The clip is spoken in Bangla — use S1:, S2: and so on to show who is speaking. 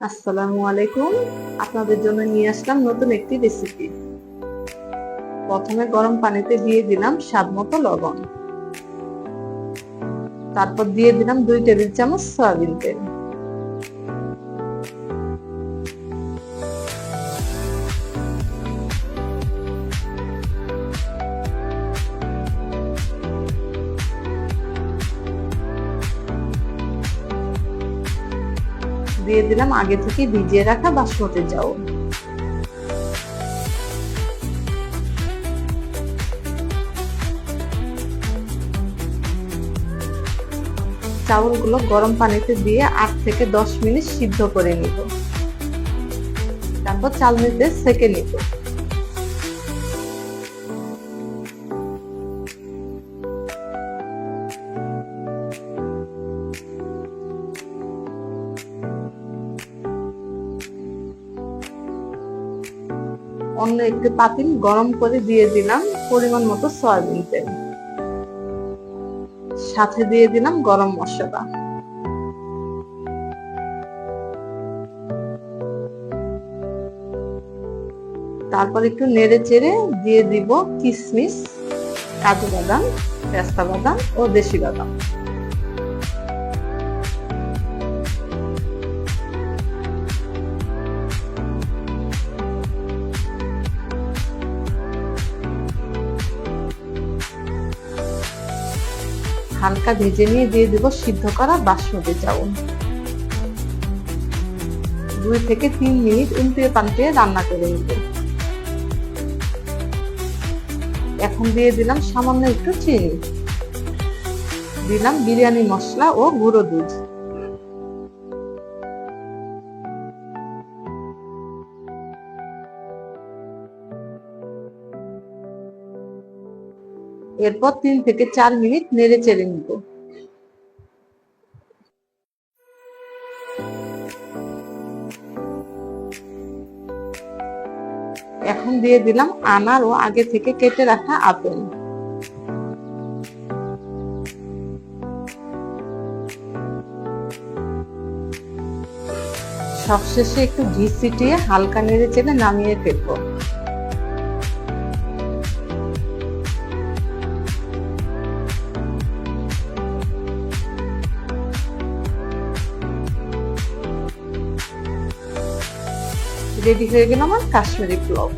S1: আসসালামু আলাইকুম। আপনাদের জন্য নিয়ে আসলাম নতুন একটি রেসিপি প্রথমে গরম পানিতে দিয়ে দিলাম স্বাদ মতো লবণ। তারপর দিয়ে দিলাম দুই টেবিল চামচ সয়াবিন তেল। দিয়ে দিলাম, আগে থেকে ভিজিয়ে রাখা বাসমতি চাউল। চাউলগুলো গরম পানিতে দিয়ে আট থেকে দশ মিনিট সিদ্ধ করে নিব। তারপর চাল নিতে সেকে নিব। অন্য একটি পাতিল গরম করে দিয়ে দিলাম পরিমাণ মতো সয়াবিন তেল সাথে দিয়ে দিলাম গরম মশলা। তারপর একটু নেড়ে চেড়ে দিয়ে দিব কিশমিশ কাজু বাদাম, পেস্তা বাদাম ও দেশি বাদাম। হালকা ভেজে নিয়ে দিয়ে দেব সিদ্ধ করা বাসমতি চাউল। দুই থেকে তিন মিনিট উল্টিয়ে পাল্টিয়ে রান্না করে নেব। এখন দিয়ে দিলাম সামান্য একটু চিনি। দিলাম বিরিয়ানি মশলা ও গুঁড়ো দুধ। এরপর তিন থেকে চার মিনিট নেড়ে চেড়ে নিব। এখন দিয়ে দিলাম আনার ও আগে থেকে কেটে রাখা আপেল। সবশেষে একটু ঘি ছিটিয়ে হালকা নেড়ে চেড়ে নামিয়ে ফেলব। রেডি হয়ে গেল আমার কাশ্মীরি পোলাও